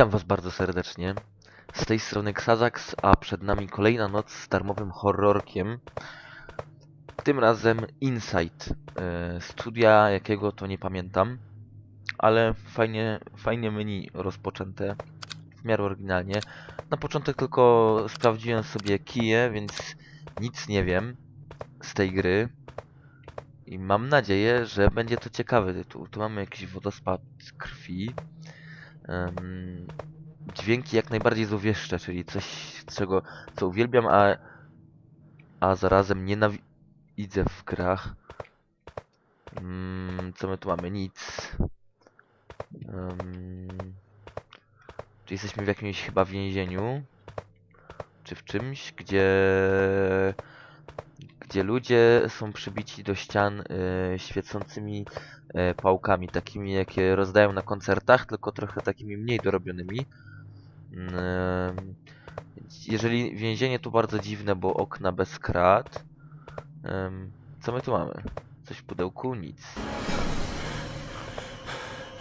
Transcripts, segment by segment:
Witam was bardzo serdecznie. Z tej strony Xazax, a przed nami kolejna noc z darmowym horrorkiem. Tym razem Insight. e, Studia jakiego to nie pamiętam, ale fajnie, fajnie menu rozpoczęte. W miarę oryginalnie. Na początek tylko sprawdziłem sobie kije, więc nic nie wiem z tej gry. I mam nadzieję, że będzie to ciekawy tytuł. Tu mamy jakiś wodospad krwi. Em, dźwięki jak najbardziej złowieszcze, czyli coś, czego, co uwielbiam, a, a zarazem nienawidzę w grach. Mm, co my tu mamy? Nic. Um, czy jesteśmy w jakimś chyba więzieniu? Czy w czymś, gdzie gdzie ludzie są przybici do ścian y, świecącymi e, pałkami, takimi jakie rozdają na koncertach, tylko trochę takimi mniej dorobionymi. Więc Jeżeli więzienie to bardzo dziwne, bo okna bez krat. Co my tu mamy? Coś w pudełku? Nic.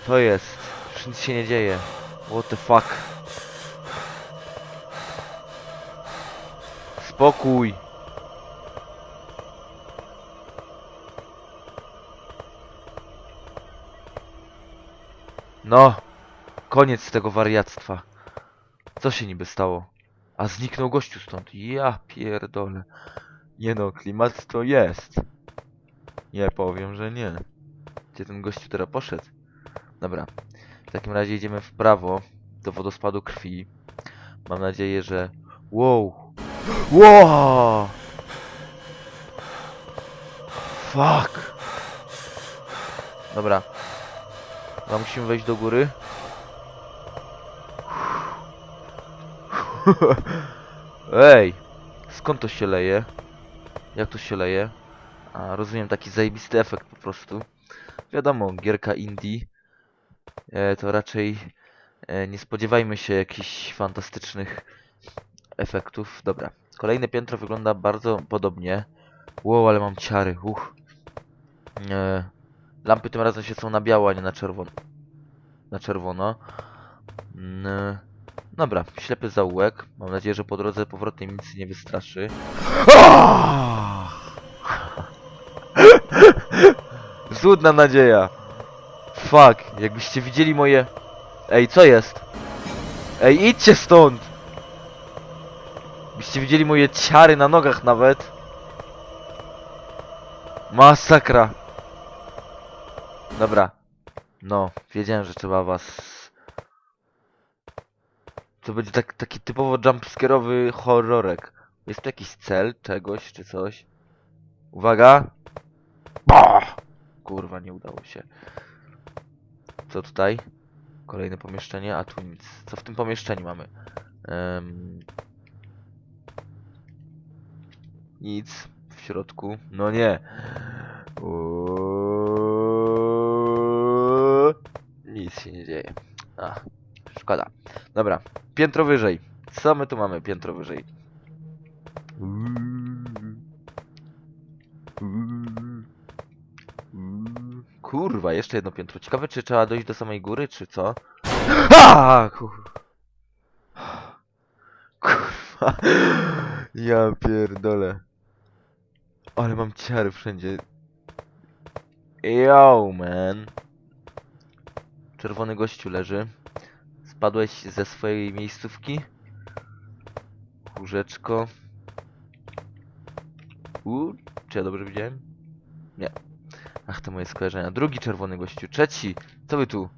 To jest. Już nic się nie dzieje. What the fuck? Spokój! No, koniec tego wariactwa. Co się niby stało? A zniknął gościu stąd. Ja pierdolę. Nie no, klimat to jest. Nie powiem, że nie. Gdzie ten gościu teraz poszedł? Dobra. W takim razie idziemy w prawo do wodospadu krwi. Mam nadzieję, że... Wow! Wow! Fuck! Dobra. Chyba musimy wejść do góry. Ej! Skąd to się leje? Jak to się leje? A, rozumiem, taki zajebisty efekt po prostu. Wiadomo, gierka indie. E, to raczej e, nie spodziewajmy się jakichś fantastycznych efektów. Dobra. Kolejne piętro wygląda bardzo podobnie. Wow, ale mam ciary. Uch. E, lampy tym razem świecą na biało, a nie na czerwono. Na czerwono. Mm, Dobra, ślepy zaułek. Mam nadzieję, że po drodze powrotnej nic nie wystraszy. Złudna nadzieja. Fuck, jakbyście widzieli moje... Ej, co jest? Ej, idźcie stąd! Byście widzieli moje ciary na nogach nawet. Masakra. Dobra. No, wiedziałem, że trzeba was... To będzie tak, taki typowo jumpscare'owy horrorek. Jest tu jakiś cel, czegoś, czy coś? Uwaga! Kurwa, nie udało się. Co tutaj? Kolejne pomieszczenie, a tu nic. Co w tym pomieszczeniu mamy? Em, Nic w środku. No nie. Uuuu. Nic się nie dzieje. Ach, szkoda. Dobra, piętro wyżej. Co my tu mamy piętro wyżej? Kurwa, jeszcze jedno piętro. Ciekawe, czy trzeba dojść do samej góry, czy co? A, kur... Kurwa. Ja pierdolę. Ale mam ciary wszędzie. Yo, man. Czerwony gościu leży. Spadłeś ze swojej miejscówki? Łóżeczko. U, czy ja dobrze widziałem? Nie. Ach, to moje skojarzenia. Drugi czerwony gościu. Trzeci. Co wy tu?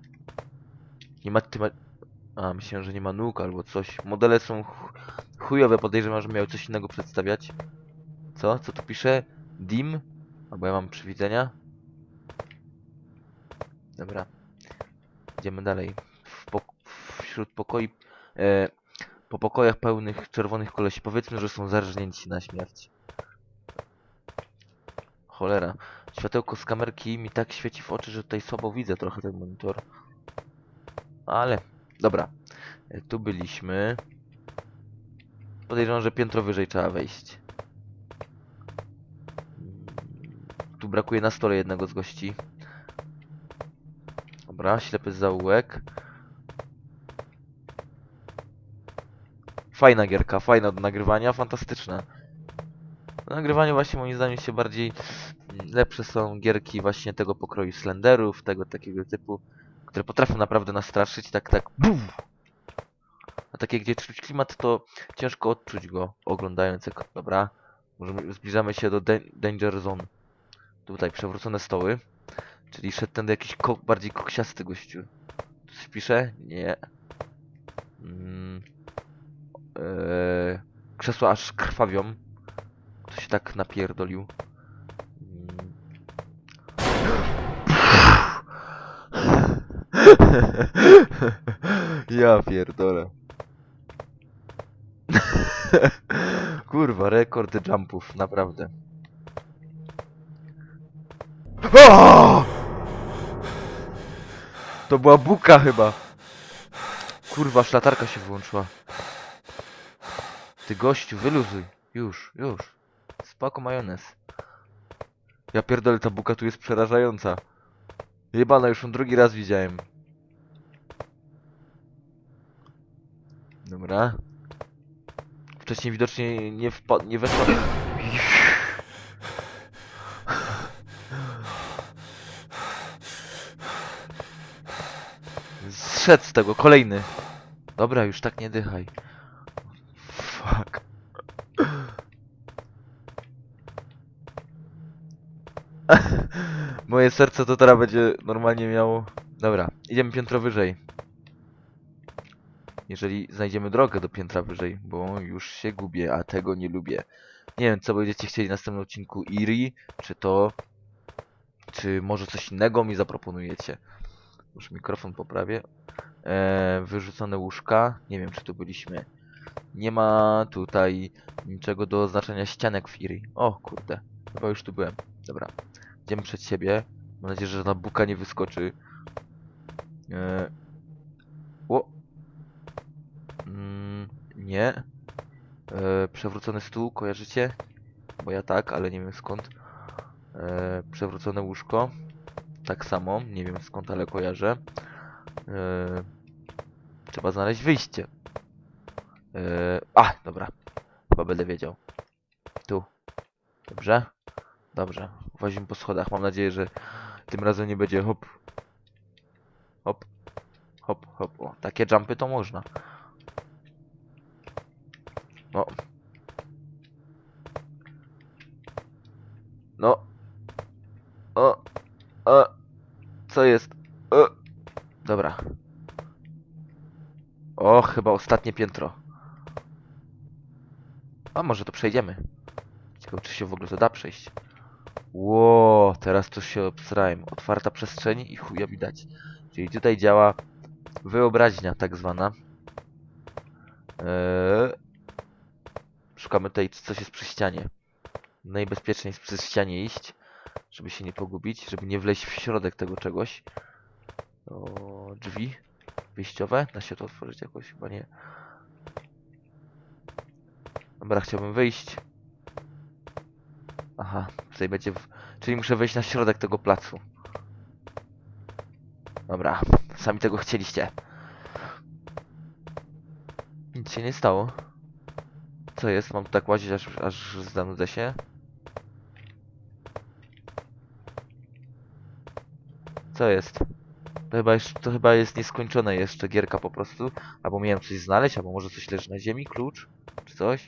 Nie ma... Ty ma... A, myślałem, że nie ma nóg albo coś. Modele są ch- chujowe. Podejrzewam, że miały coś innego przedstawiać. Co? Co tu pisze? Dim? Albo ja mam przywidzenia? Dobra. Idziemy dalej. Wśród pokoi... E, po pokojach pełnych czerwonych kolesi. Powiedzmy, że są zarżnięci na śmierć. Cholera. Światełko z kamerki mi tak świeci w oczy, że tutaj słabo widzę trochę ten monitor. Ale, dobra. E, Tu byliśmy. Podejrzewam, że piętro wyżej trzeba wejść. Mm, Tu brakuje na stole jednego z gości. Dobra, ślepy zaułek. Fajna gierka, fajna do nagrywania, fantastyczna. Do nagrywania właśnie moim zdaniem się bardziej mm, lepsze są gierki właśnie tego pokroju Slenderów, tego takiego typu, które potrafią naprawdę nastraszyć, tak, tak, bum! A takie, gdzie czuć klimat, to ciężko odczuć go oglądając jak, dobra, możemy, zbliżamy się do Dan- Danger Zone. Tutaj przewrócone stoły, czyli szedł ten jakiś ko bardziej koksiasty gościu. Tu coś pisze? Nie. Mm. Eee, krzesła aż krwawią. Kto się tak napierdolił. Mm. Ja pierdolę. Kurwa, rekord jumpów, naprawdę. To była buka chyba. Kurwa, szlatarka się wyłączyła. Ty gościu, wyluzuj. Już, już. Spoko majonez. Ja pierdolę, ta buka tu jest przerażająca. Jebana, już ją drugi raz widziałem. Dobra. Wcześniej widocznie nie, nie weszła... Zszedł z tego, kolejny. Dobra, już tak nie dychaj. Fuck. Moje serce to teraz będzie normalnie miało... Dobra, idziemy piętro wyżej. Jeżeli znajdziemy drogę do piętra wyżej, bo już się gubię, a tego nie lubię. Nie wiem, co będziecie chcieli w następnym odcinku Iri, czy to... Czy może coś innego mi zaproponujecie. Już mikrofon poprawię. E, wyrzucone łóżka. Nie wiem, czy tu byliśmy. Nie ma tutaj niczego do oznaczenia ścianek Iri. O, kurde. Chyba już tu byłem. Dobra. Idziemy przed siebie. Mam nadzieję, że żadna buka nie wyskoczy. E... O! Mm, nie. E, przewrócony stół, kojarzycie? Bo ja tak, ale nie wiem skąd. E, przewrócone łóżko. Tak samo, nie wiem skąd, ale kojarzę. E, trzeba znaleźć wyjście. E, a, dobra. Chyba będę wiedział. Tu. Dobrze? Dobrze. Włazimy po schodach. Mam nadzieję, że tym razem nie będzie hop. Hop. Hop, hop. O, takie jumpy to można. No. No. O. O. Co jest? O. Dobra. O, chyba ostatnie piętro. A może to przejdziemy. Ciekawe, czy się w ogóle to da przejść. Ło, teraz to się obsrałem. Otwarta przestrzeń i chuja widać. Czyli tutaj działa wyobraźnia tak zwana. Eee, szukamy tutaj, coś jest przy ścianie. Najbezpieczniej jest przy ścianie iść, żeby się nie pogubić, żeby nie wleźć w środek tego czegoś. O, drzwi wyjściowe. Da się to otworzyć jakoś? Chyba nie. Dobra, chciałbym wyjść. Aha, tutaj będzie... W... Czyli muszę wejść na środek tego placu. Dobra, sami tego chcieliście. Nic się nie stało. Co jest? Mam tak łazić, aż, aż zanudzę się? Co jest? To chyba, jeszcze, to chyba jest nieskończone jeszcze gierka po prostu. Albo miałem coś znaleźć, albo może coś leży na ziemi, klucz, czy coś.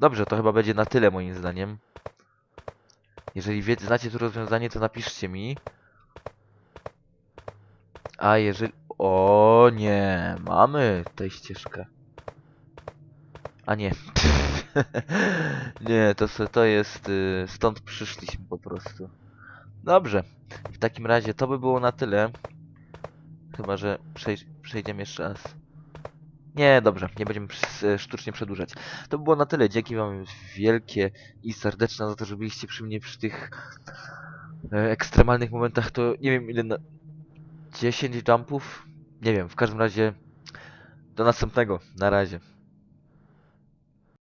Dobrze, to chyba będzie na tyle moim zdaniem. Jeżeli wie, znacie to rozwiązanie, to napiszcie mi. A jeżeli... O nie, mamy tę ścieżkę. A nie. nie, to, to jest... y, Stąd przyszliśmy po prostu. Dobrze. W takim razie to by było na tyle. Chyba, że przej przejdziemy jeszcze raz. Nie, dobrze, nie będziemy e, sztucznie przedłużać. To by było na tyle. Dzięki wam wielkie i serdeczne za to, że byliście przy mnie przy tych e, ekstremalnych momentach. To nie wiem ile na... 10 jumpów? Nie wiem, w każdym razie do następnego. Na razie.